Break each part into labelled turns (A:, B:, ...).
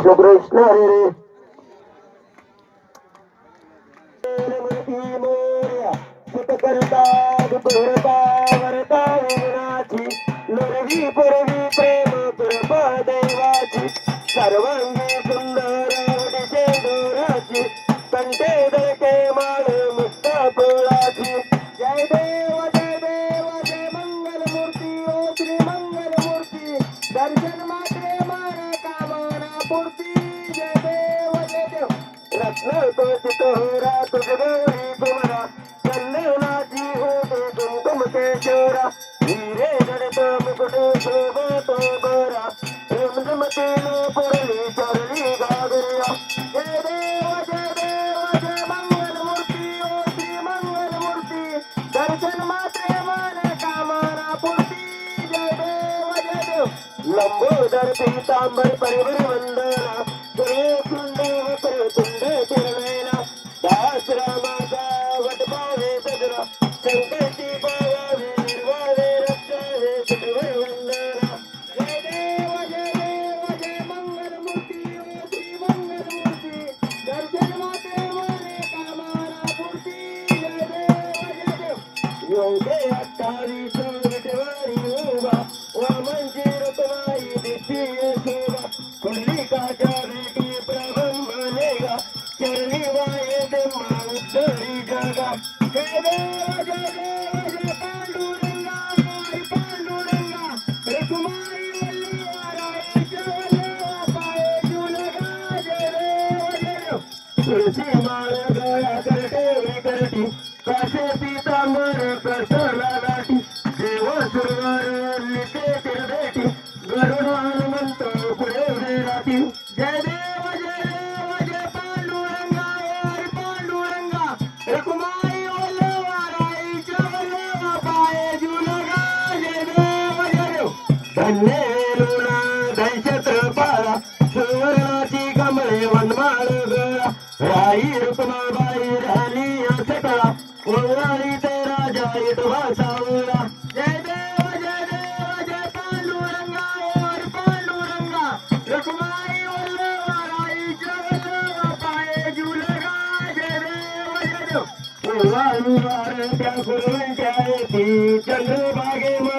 A: कृष्ण कृष्ण हरे रे करता दुर्ता वरता वनाची लरवी पुरवी प्रेम कृपा देवाची सर्वांगी सुंदर उडिशे दोराची कंठे होरा तुझ गौरी होते चंदनाची होते कुंकुम धीरे हिरे जडत मुकुट शोभतो गोरा रमझमते पुरली चरली घागरिया जय देव जय देव जय मंगल मूर्ती ओ श्री मंगल मूर्ती दर्शन मात्रे मन कामना पूर्ती जय देव जय देव लंबोदर पीतांबर परिवर वंदना Cuba. धन्य तुळशी पारा सुवर्णाची कमळे वनमाळ काशे पीतांबर कसला गाठी देव सुरवार निते तिरदेटी गरुड हनुमंत पुढे उभे राहतील जय देव जय देव जय पांडुरंगा हरी पांडुरंगा रखुमाई वल्लवा राईच्या वल्लवा पाये जुलगा जय देव जय देव धन्य वेलुना दहशत पाळा सुवर्णाची कमळे वनमाळ गळा राई रुक्माबाई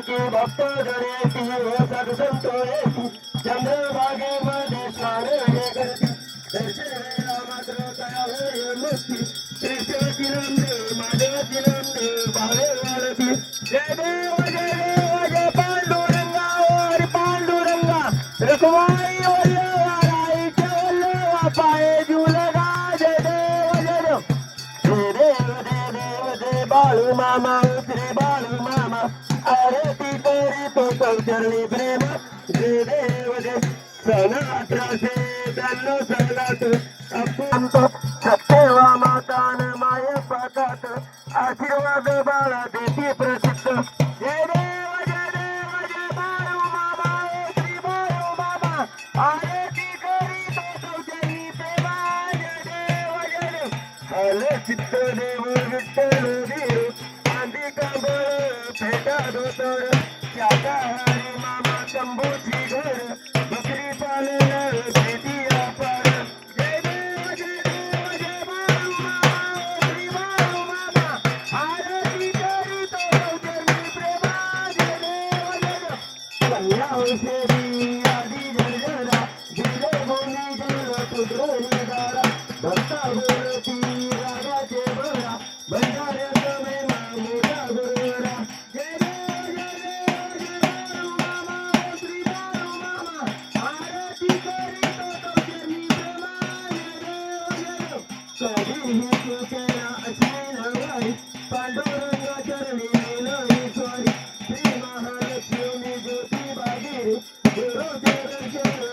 A: की भक्त जरेती व साधू संत येती चंद्रभागेमध्ये स्नान हे करती. दर्शन वेळा मात्र होय मुक्ती भावे जय देव जय देव जय पांडुरंगा पांडुरंगा. रखवाई जुलगा जय देव जय देव. जय देव जय देव जय बाळू मामा मामा आरती करी तो चरणी प्रेम जे देव जय सनात्रासे दल्लो सनात. सालात सत्यवा मातान माय पातात आशीर्वाद बाळा देती प्रसिद्ध. जे देव जे देव जे बाळू मामा श्री बाळू मामा आरती करी तो चौचरणी प्रेमा जय देव जे देव. आले चित्त देव विठ्ठल धीर आंधी कांबळ फेटा त्याचा हरी मामा शंभूची घर बकरी पालन शेती अपार जय देव जय देव जय बाळू मामा श्री बाळू मामा आरती प्रेमा जय देव जय देव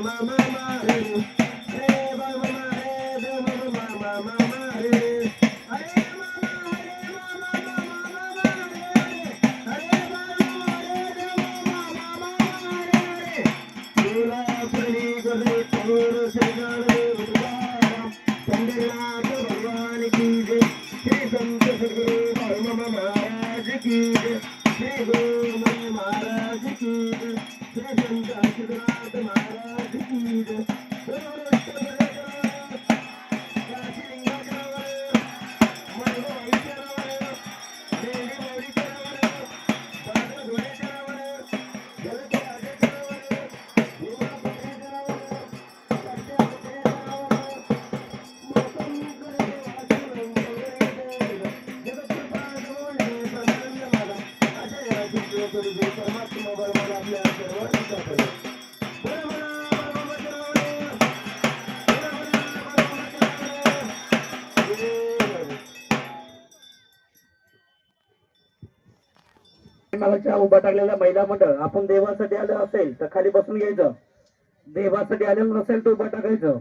A: la la la.
B: मागच्या उभा टाकलेला महिला मंडळ आपण देवासाठी आलं असेल तर खाली बसून घ्यायचं. देवासाठी आलेलं नसेल तर उभा टाकायचं